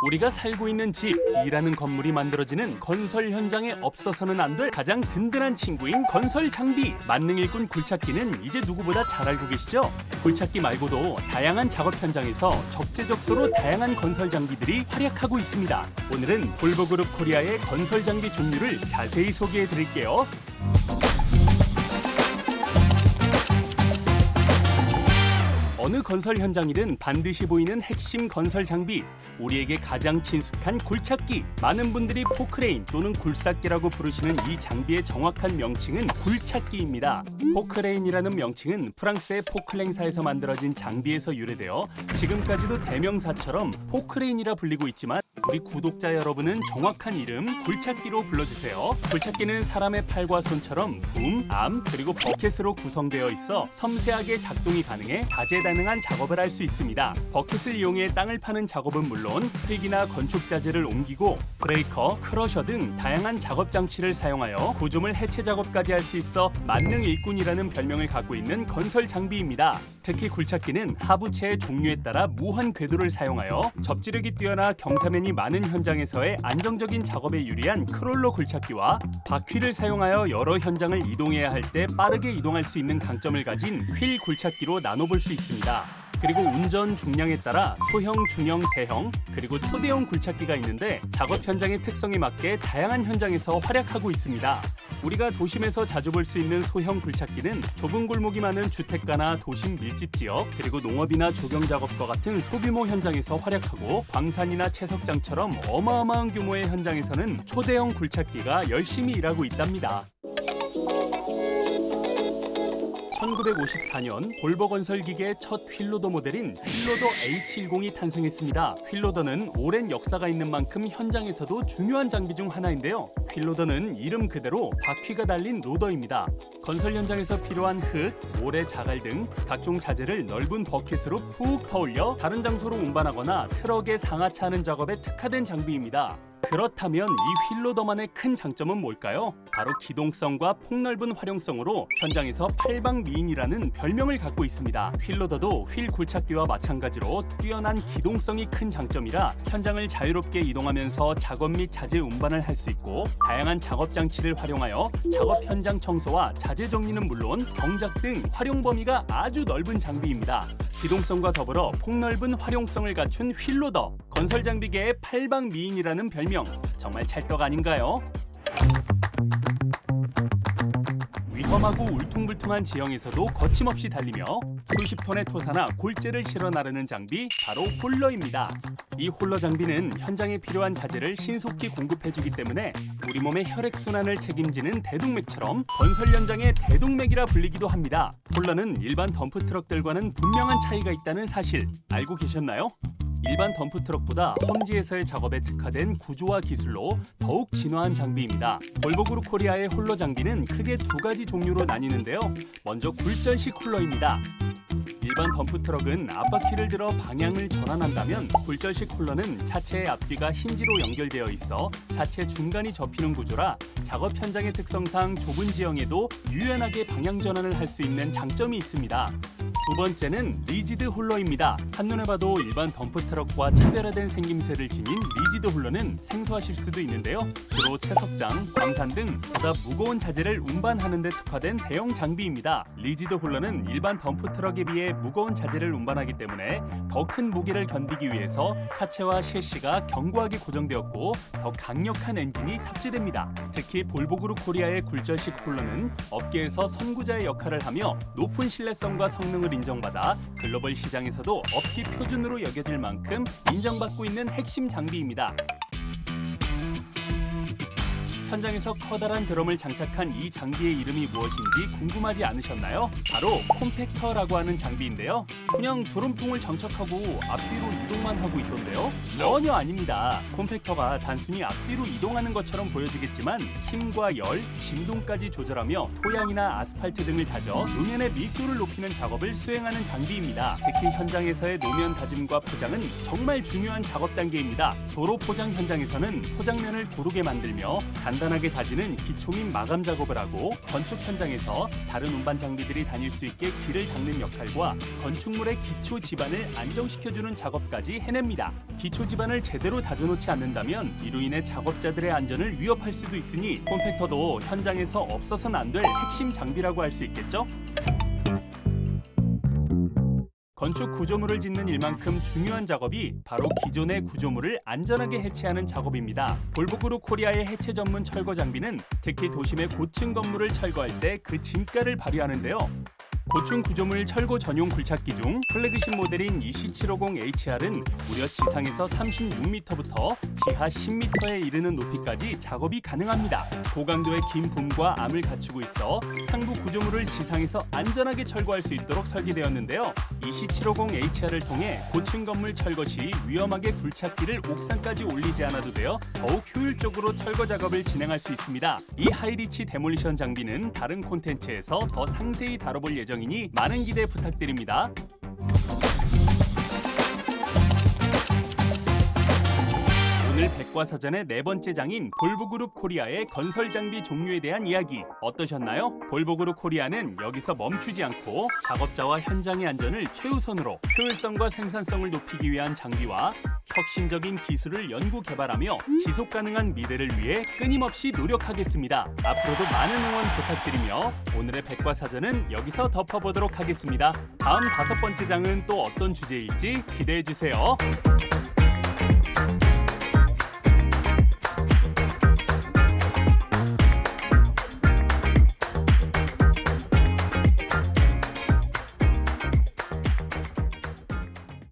우리가 살고 있는 집, 일하는 건물이 만들어지는 건설 현장에 없어서는 안 될 가장 든든한 친구인 건설 장비. 만능 일꾼 굴착기는 이제 누구보다 잘 알고 계시죠? 굴착기 말고도 다양한 작업 현장에서 적재적소로 다양한 건설 장비들이 활약하고 있습니다. 오늘은 볼보그룹 코리아의 건설 장비 종류를 자세히 소개해 드릴게요. 어느 건설 현장이든 반드시 보이는 핵심 건설 장비, 우리에게 가장 친숙한 굴착기. 많은 분들이 포크레인 또는 굴삭기라고 부르시는 이 장비의 정확한 명칭은 굴착기입니다. 포크레인이라는 명칭은 프랑스의 포클랭사에서 만들어진 장비에서 유래되어 지금까지도 대명사처럼 포크레인이라 불리고 있지만 우리 구독자 여러분은 정확한 이름 굴착기로 불러주세요. 굴착기는 사람의 팔과 손처럼 붐, 암, 그리고 버켓으로 구성되어 있어 섬세하게 작동이 가능해 다재다능 한 작업을 할 수 있습니다. 버켓을 이용해 땅을 파는 작업은 물론 흙이나 건축 자재를 옮기고 브레이커, 크러셔 등 다양한 작업 장치를 사용하여 구조물 해체 작업까지 할 수 있어 만능 일꾼이라는 별명을 갖고 있는 건설 장비입니다. 특히 굴착기는 하부체의 종류에 따라 무한 궤도를 사용하여 접지력이 뛰어나 경사면이 많은 현장에서의 안정적인 작업에 유리한 크롤러 굴착기와 바퀴를 사용하여 여러 현장을 이동해야 할 때 빠르게 이동할 수 있는 강점을 가진 휠 굴착기로 나눠볼 수 있습니다. 그리고 운전 중량에 따라 소형, 중형, 대형, 그리고 초대형 굴착기가 있는데 작업 현장의 특성에 맞게 다양한 현장에서 활약하고 있습니다. 우리가 도심에서 자주 볼 수 있는 소형 굴착기는 좁은 골목이 많은 주택가나 도심 밀집 지역, 그리고 농업이나 조경 작업과 같은 소규모 현장에서 활약하고 광산이나 채석장처럼 어마어마한 규모의 현장에서는 초대형 굴착기가 열심히 일하고 있답니다. 1954년 볼보 건설 기계의 첫 휠로더 모델인 휠로더 H10이 탄생했습니다. 휠로더는 오랜 역사가 있는 만큼 현장에서도 중요한 장비 중 하나인데요. 휠로더는 이름 그대로 바퀴가 달린 로더입니다. 건설 현장에서 필요한 흙, 모래, 자갈 등 각종 자재를 넓은 버켓으로 푹 퍼올려 다른 장소로 운반하거나 트럭에 상하차하는 작업에 특화된 장비입니다. 그렇다면 이 휠로더만의 큰 장점은 뭘까요? 바로 기동성과 폭넓은 활용성으로 현장에서 팔방미인이라는 별명을 갖고 있습니다. 휠로더도 휠 굴착기와 마찬가지로 뛰어난 기동성이 큰 장점이라 현장을 자유롭게 이동하면서 작업 및 자재 운반을 할 수 있고 다양한 작업 장치를 활용하여 작업 현장 청소와 자재 정리는 물론 경작 등 활용 범위가 아주 넓은 장비입니다. 기동성과 더불어 폭넓은 활용성을 갖춘 휠로더 건설 장비계의 팔방 미인이라는 별명 정말 찰떡 아닌가요? 위험하고 울퉁불퉁한 지형에서도 거침없이 달리며 수십 톤의 토사나 골재를 실어 나르는 장비 바로 홀러입니다. 이 홀러 장비는 현장에 필요한 자재를 신속히 공급해주기 때문에 우리 몸의 혈액 순환을 책임지는 대동맥처럼 건설 현장의 대동맥이라 불리기도 합니다. 홀러는 일반 덤프 트럭들과는 분명한 차이가 있다는 사실 알고 계셨나요? 일반 덤프 트럭보다 험지에서의 작업에 특화된 구조와 기술로 더욱 진화한 장비입니다. 볼보그룹 코리아의 홀러 장비는 크게 두 가지 종류로 나뉘는데요. 먼저 굴전식 홀러입니다. 일반 덤프 트럭은 앞바퀴를 들어 방향을 전환한다면 굴절식 홀러는 차체의 앞뒤가 힌지로 연결되어 있어 차체 중간이 접히는 구조라 작업 현장의 특성상 좁은 지형에도 유연하게 방향 전환을 할 수 있는 장점이 있습니다. 두 번째는 리지드 홀러입니다. 한눈에 봐도 일반 덤프 트럭과 차별화된 생김새를 지닌 리지드 홀러는 생소하실 수도 있는데요. 주로 채석장, 광산 등 보다 무거운 자재를 운반하는 데 특화된 대형 장비입니다. 리지드 홀러는 일반 덤프 트럭에 비해 무거운 자재를 운반하기 때문에 더 큰 무게를 견디기 위해서 차체와 셰시가 견고하게 고정되었고 더 강력한 엔진이 탑재됩니다. 특히 볼보그룹 코리아의 굴절식 홀러는 업계에서 선구자의 역할을 하며 높은 신뢰성과 성능을 인정받아 글로벌 시장에서도 업계 표준으로 여겨질 만큼 인정받고 있는 핵심 장비입니다. 현장에서 커다란 드럼을 장착한 이 장비의 이름이 무엇인지 궁금하지 않으셨나요? 바로 콤팩터라고 하는 장비인데요. 그냥 드럼통을 장착하고 앞뒤로 이동만 하고 있던데요. 전혀 아닙니다. 콤팩터가 단순히 앞뒤로 이동하는 것처럼 보여지겠지만 힘과 열, 진동까지 조절하며 토양이나 아스팔트 등을 다져 노면의 밀도를 높이는 작업을 수행하는 장비입니다. 특히 현장에서의 노면 다짐과 포장은 정말 중요한 작업 단계입니다. 도로 포장 현장에서는 포장면을 고르게 만들며 간단하게 다지는 기초 및 마감 작업을 하고 건축 현장에서 다른 운반 장비들이 다닐 수 있게 길을 닦는 역할과 건축 물 건물의 기초 지반을 안정시켜주는 작업까지 해냅니다. 기초 지반을 제대로 다져놓지 않는다면 이로 인해 작업자들의 안전을 위협할 수도 있으니 콤팩터도 현장에서 없어서는 안될 핵심 장비라고 할 수 있겠죠? 건축 구조물을 짓는 일만큼 중요한 작업이 바로 기존의 구조물을 안전하게 해체하는 작업입니다. 볼보그룹 코리아의 해체 전문 철거 장비는 특히 도심의 고층 건물을 철거할 때 그 진가를 발휘하는데요. 고층 구조물 철거 전용 굴착기 중 플래그십 모델인 EC750HR은 무려 지상에서 36m부터 지하 10m에 이르는 높이까지 작업이 가능합니다. 고강도의 긴 붐과 암을 갖추고 있어 상부 구조물을 지상에서 안전하게 철거할 수 있도록 설계되었는데요. EC750HR을 통해 고층 건물 철거 시 위험하게 굴착기를 옥상까지 올리지 않아도 되어 더욱 효율적으로 철거 작업을 진행할 수 있습니다. 이 하이리치 데몰리션 장비는 다른 콘텐츠에서 더 상세히 다뤄볼 예정이니 많은 기대 부탁드립니다. 오늘 백과사전의 네 번째 장인 볼보그룹 코리아의 건설 장비 종류에 대한 이야기 어떠셨나요? 볼보그룹 코리아는 여기서 멈추지 않고 작업자와 현장의 안전을 최우선으로 효율성과 생산성을 높이기 위한 장비와 혁신적인 기술을 연구 개발하며 지속 가능한 미래를 위해 끊임없이 노력하겠습니다. 앞으로도 많은 응원 부탁드리며 오늘의 백과사전은 여기서 덮어보도록 하겠습니다. 다음 다섯 번째 장은 또 어떤 주제일지 기대해 주세요.